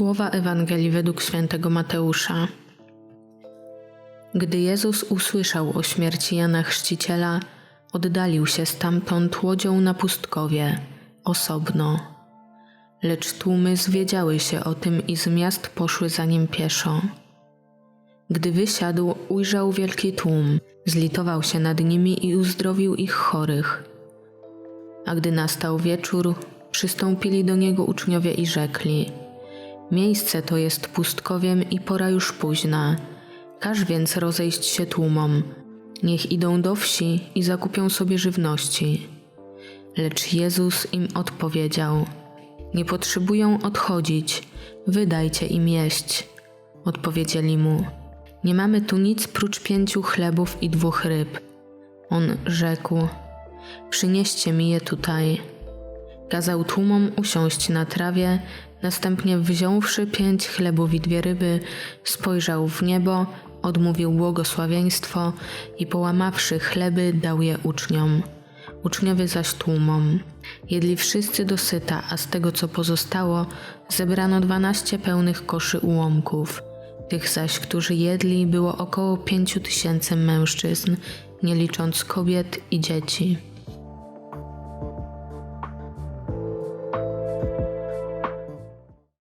Słowa Ewangelii według świętego Mateusza. Gdy Jezus usłyszał o śmierci Jana Chrzciciela, oddalił się stamtąd łodzią na pustkowie, osobno. Lecz tłumy zwiedziały się o tym i z miast poszły za nim pieszo. Gdy wysiadł, ujrzał wielki tłum, zlitował się nad nimi i uzdrowił ich chorych. A gdy nastał wieczór, przystąpili do niego uczniowie i rzekli: Miejsce to jest pustkowiem i pora już późna. Każ więc rozejść się tłumom. Niech idą do wsi i zakupią sobie żywności. Lecz Jezus im odpowiedział: Nie potrzebują odchodzić, wydajcie im jeść. Odpowiedzieli mu: Nie mamy tu nic prócz pięciu chlebów i dwóch ryb. On rzekł: Przynieście mi je tutaj. Kazał tłumom usiąść na trawie, następnie wziąwszy pięć chlebów i dwie ryby, spojrzał w niebo, odmówił błogosławieństwo i połamawszy chleby, dał je uczniom. Uczniowie zaś tłumom. Jedli wszyscy dosyta, a z tego co pozostało, zebrano dwanaście pełnych koszy ułomków. Tych zaś, którzy jedli, było około pięciu tysięcy mężczyzn, nie licząc kobiet i dzieci.